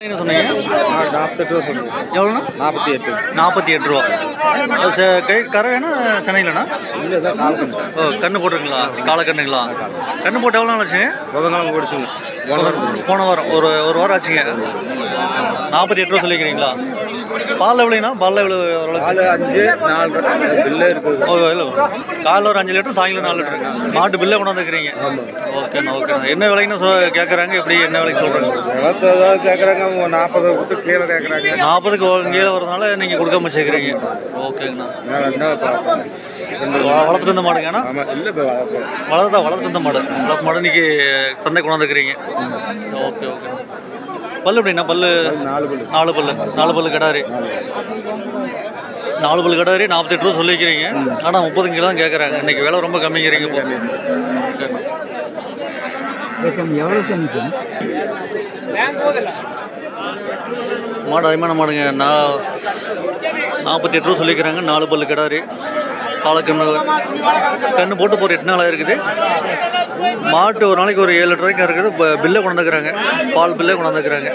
என்ன சொன்னீங்க? நாற்பத்தெட்டு ரூபா எவ்வளோண்ணா? நாற்பத்தி எட்டு நாற்பத்தி எட்டு ரூபா கை கரை வேணா சென்னையிலண்ணா? இல்லை சார் காலக்கணக்கு ஓ கண்ணு போட்டிருக்கீங்களா? காலை கண்ணுங்களா? கண்ணு. போட்டு எவ்வளோ நாள் ஆச்சுங்க? புதன்கிழமை போடுச்சுங்க போன வாரம் ஒரு ஒரு வாரம் ஆச்சுங்க. நாற்பத்தி எட்டு ரூபா சொல்லிக்கிறீங்களா? பால் எவ்வளோண்ணா? பால் எவ்வளோ அஞ்சு நாலு பில்லே இருக்குது. ஓ இல்லை. காலைல ஒரு அஞ்சு லிட்டர் சாயங்காலம் நாலு லிட்டர். மாட்டு பில்லே கொண்டு வந்துக்கிறீங்க ஆமாம் ஓகேண்ணா ஓகேண்ணா. என்ன விலைன்னு கேட்குறாங்க எப்படி என்ன விலைக்கு சொல்கிறாங்க நாற்பது விட்டு கீழே கேட்குறாங்க நாற்பதுக்கு கீழே வரதுனால நீங்கள் கொடுக்காம சேர்க்குறீங்க ஓகேங்கண்ணா. வளர்த்துட்டு இருந்த மாடுங்கண்ணா இல்லை வளர்த்தா வளர்த்துட்டு இருந்த மாடு. வளர்ப்பு மாடு இன்னைக்கு சந்தை கொண்டாந்துக்கிறீங்க ஓகே ஓகே. பல்லு எப்படிண்ணா பல்லு நாலு பில்லு. நாலு பல்லு. நாலு பல்லு கிடாரி. நாலு பல்லு. கிடாரி நாற்பத்தெட்டு ரூபா சொல்லிக்கிறீங்க. ஆனால் முப்பது கிலோ தான் கேட்குறாங்க இன்னைக்கு விலை ரொம்ப கம்மிங்கிறீங்க இப்போ. எவ்வளோ சொன்னீங்க? மாடு அதிகமான மாடுங்க. நான் நாற்பத்தி எட்டு ரூபா சொல்லிக்கிறாங்க. நாலு பல்லு கிடாரி. காலக்கண்ணு கண்ணு போட்டு போகிற எட்டு நாளாக இருக்குது. மாட்டு ஒரு நாளைக்கு ஒரு ஏழு லிட்டர் வரைக்கும் இருக்குது. இப்போ பில்லை கொண்டாந்துக்கிறாங்க பால் பில்லே கொண்டாந்துக்கிறாங்க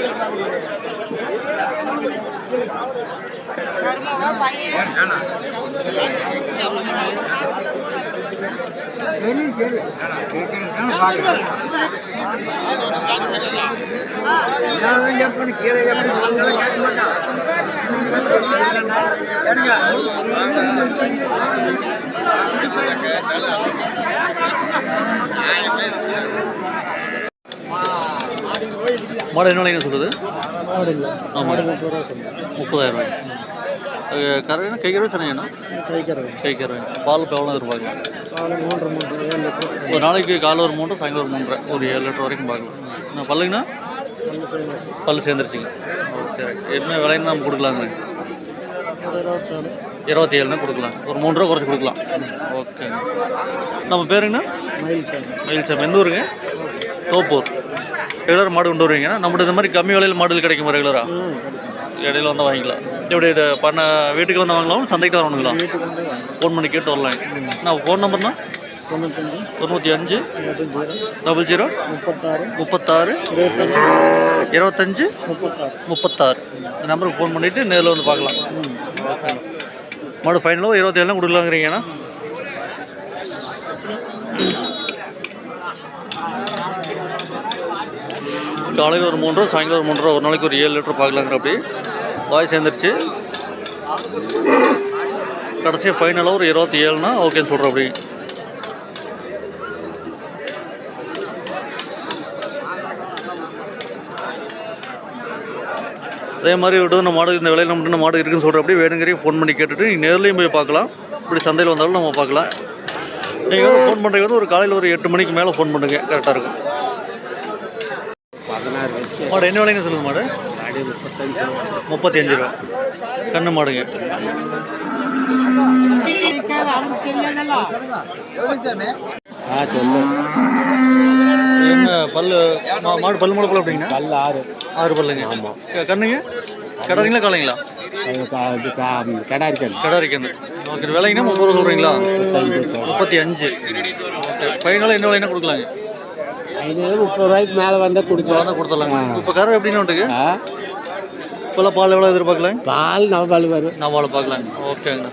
மாடு என்ன விலைங்க சொல்லுது ஆமாம். முப்பதாயிரம் ரூபாய். கரையான கைக்கறவை சனையாண்ணா கைக்கறவை பால் இப்போ எவ்வளோ எதிர்பார்க்கலாம் ஒரு நாளைக்கு காலைல ஒரு மூன்று சாயங்காலம் ஒரு மூன்றரை ஒரு ஏழு லிட்டர் வரைக்கும் பார்க்கலாம். நான் பல்லுங்கண்ணா? பல்லு சேர்ந்துருச்சிங்க. ஓகே. என்ன விலைன்னு நம்ம கொடுக்கலாங்க இருபத்தி ஏழுனா கொடுக்கலாம். ஒரு மூணு ரூபா குறைச்சி கொடுக்கலாம். ஓகேங்க நம்ம பேருங்கண்ணா? மயில்சாமி எந்த ஊருங்க? தோப்பூர். ரெகுலர் மாடு கொண்டு வருவீங்கன்னா நம்மகிட்ட இந்த மாதிரி கம்மி விலையில் மாடுகள் கிடைக்குமா ரெகுலராக இடையில வந்தால் வாங்கிக்கலாம். எப்படி இதை பண்ண வீட்டுக்கு வந்து வாங்கலாம் சந்தைக்கு தான் வரணுங்களா ஃபோன் பண்ணி கேட்டு வரலாம். நான் ஃபோன் நம்பர்னா தொண்ணூற்றி அஞ்சு டபுள் ஜீரோ முப்பத்தாறு இருபத்தஞ்சு முப்பத்தாறு. இந்த நம்பருக்கு ஃபோன் பண்ணிவிட்டு நேரில் வந்து பார்க்கலாம். ஓகே. மாடு ஃபைனலாக இருபத்தி ஏழுலாம் கொடுக்கலாங்கிறீங்கண்ணா காலையில் ஒரு மூன்று ரூபா சாயங்காலம் ஒரு மூன்று ரூபா ஒரு நாளைக்கு ஒரு ஏழு லிட்டர் பார்க்கலாங்கிற அப்படி. வாய் சேர்ந்துருச்சு. கடைசியாக ஃபைனலாக ஒரு இருபத்தி ஏழுனா ஓகேன்னு சொல்கிறேன் அப்படி அதே மாதிரி விட்டு நம்ம மாடு இந்த விலையில் நம்ம மாடு இருக்குன்னு சொல்கிற அப்படி வேணுங்கிறீங்க ஃபோன் பண்ணி கேட்டுட்டு நேர்லேயும் போய் பார்க்கலாம். இப்படி சந்தையில் வந்தாலும் நம்ம பார்க்கலாம். நீங்கள் ஃபோன் பண்ணுறது வந்து ஒரு காலையில் ஒரு எட்டு மணிக்கு மேலே ஃபோன் பண்ணுங்க. கரெக்டாக இருக்கும். மாடு என்ன விலைங்க சொல்லுங்க மாடு? அடி முப்பத்தஞ்சு ரூபா. கண்ணு மாடுங்க. ஆ சொல்லு. என்ன பல்லு மாடு பல்லு முளை பல்லு அப்படிங்கண்ணா கல் ஆறு. ஆறு பல்லுங்க. ஆமாம் கண்ணுங்க? கிடாரிங்களா காலைங்களா? கடை இருக்கேன் கடை இருக்குது ஓகே விலைங்கன்னா முப்பது சொல்கிறீங்களா முப்பத்தி அஞ்சு. ஓகே. ஃபைனலாக என்ன விலைன்னா கொடுக்கலாங்க? ஐநூறு முப்பது ரூபாய்க்கு மேலே வந்தால் கொடுக்கலாம். கொடுத்துடலாங்க. இப்போ கரை எப்படின்னு வந்துருக்கு இப்போல்லாம் பால் எவ்வளோ எதிர்பார்க்கலாம் பால் நம்ம பால் வரும். நான் பால் பார்க்கலாம் ஓகேங்கண்ணா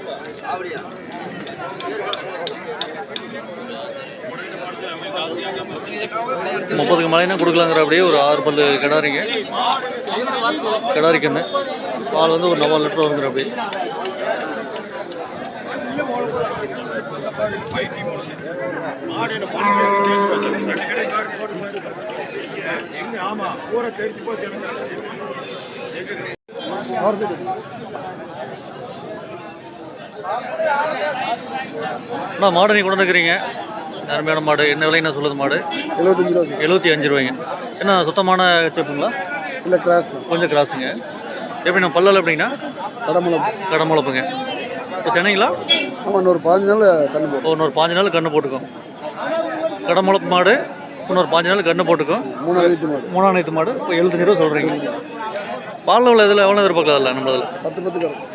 முப்பதுக்கு மேலேனா கொடுக்கலாங்கிற அப்படியே ஒரு ஆறு பல்லு கிடாரிங்க. கிடாரிக்கண்ணு பால் வந்து ஒரு நாலு லிட்டர் வருங்கிற அப்படி அண்ணா மாடு நீ கொண்டு வந்துக்கிறீங்க அருமையான மாடு? என்ன விலை என்ன சொல்லுது மாடு? எழுபத்தஞ்சு ரூபா எழுபத்தி அஞ்சு ரூபாய்ங்க. என்ன சுத்தமான செப்புங்களா இல்லை கிராஸ் கொஞ்சம் கிராஸுங்க. எப்படி நம்ம பல்லல் எப்படிங்கண்ணா? கடமலம் கடமுளப்புங்க. சென்னைங்களா? ஆமாம் இன்னொரு பதினஞ்சு நாள் கண்ணு போடும் இன்னொரு பாஞ்சு நாள் கன்று போட்டுக்கும். கடமுளப்பு மாடு இன்னொரு பாஞ்சு நாள் கன்று போட்டுக்கும். மூணு எழுபத்தி மாடு. நேற்று மாடு இப்போ எழுபத்தஞ்சு ரூபா சொல்கிறீங்க பால் உள்ள இதில் எவ்வளோ எதிர்பார்க்கலாம் இல்லை நம்மளதில்? பத்து பத்து கறக்கும்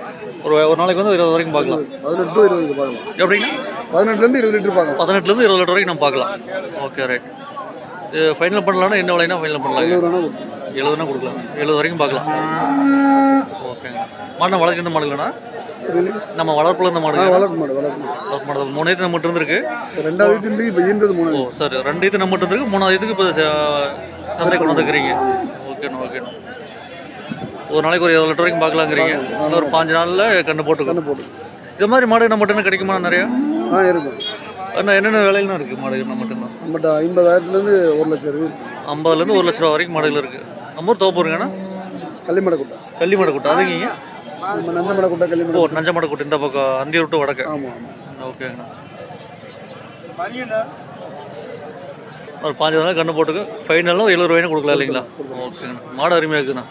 ஒரு ஒரு நாளைக்கு வந்து இருபது வரைக்கும் பார்க்கலாம். பதினெட்டு இருபது பார்க்கலாம் எப்படின்னா பதினெட்டுலேருந்து இருபது லிட்டர் பார்க்கலாம் பதினெட்டுலேருந்து இருபது லிட்டர் வரைக்கும் நம்ம பார்க்கலாம். ஓகே ரைட் இது ஃபைனல் பண்ணலாம்னா என்ன விலைனா ஃபைனல் கொடுத்து எழுபதுனா கொடுக்கலாம். எழுபது வரைக்கும் பார்க்கலாம். ஓகேங்க மாடு வளர்க்க இந்த மாடுங்களாண்ணா நம்ம வளர்ப்புல இந்த மாடு வளர்ப்பு மாடு வளர்ப்பு வளர்ப்பு மாடு. மூணு இது நம்மகிட்ட இருந்திருக்கு ரெண்டாவது இருந்து இப்போ ஈன்றது ஓ மூணு சரி. ரெண்டு இது நம்மகிட்ட இருக்கு. மூணாவது இதுக்கு இப்போ சந்தை கொண்டு வந்துக்கிறீங்க. ஓகேண்ணா ஓகேண்ணா ஒரு நாளைக்கு ஒரு இருபது லிட்டர் வரைக்கும் பார்க்கலாங்கிறீங்க இன்னும் ஒரு பாஞ்சு நாளில் கண்டு போட்டுக்கணும் கண்ணு போட்டு இது மாதிரி மாடு நம்மகிட்ட கிடைக்குமா நிறையா? ஆ இருக்கும். அண்ணா என்னென்ன விலையிலாம் இருக்குது மாடு நம்மகிட்ட நம்மகிட்ட ஐம்பதாயிரத்துலேருந்து ஒரு லட்சம் இருக்குது ஐம்பதுலேருந்து ஒரு லட்ச ரூபா வரைக்கும் மாடுகள் இருக்குது நம்ம ஊர் தோப்பூருங்கண்ணா கள்ளிமடை குட்டை. கள்ளி மாடு கூட்டம் அதுங்க நம்ம நந்தமடை குட்டை கள்ளிமடை ஓ நஞ்ச மாடு கூட்டம் இந்த பக்கம் அந்தியூர் டு வடக்கு. ஆமாம் ஓகேங்கண்ணா ஒரு பாஞ்சு நாள் கண்ணு போட்டுக்கு. ஃபைனலும் எழுபது ரூபாய்னு கொடுக்கலாம் இல்லைங்களா? ஓகேங்கண்ணா மாடு அருமையாக இருக்குண்ணா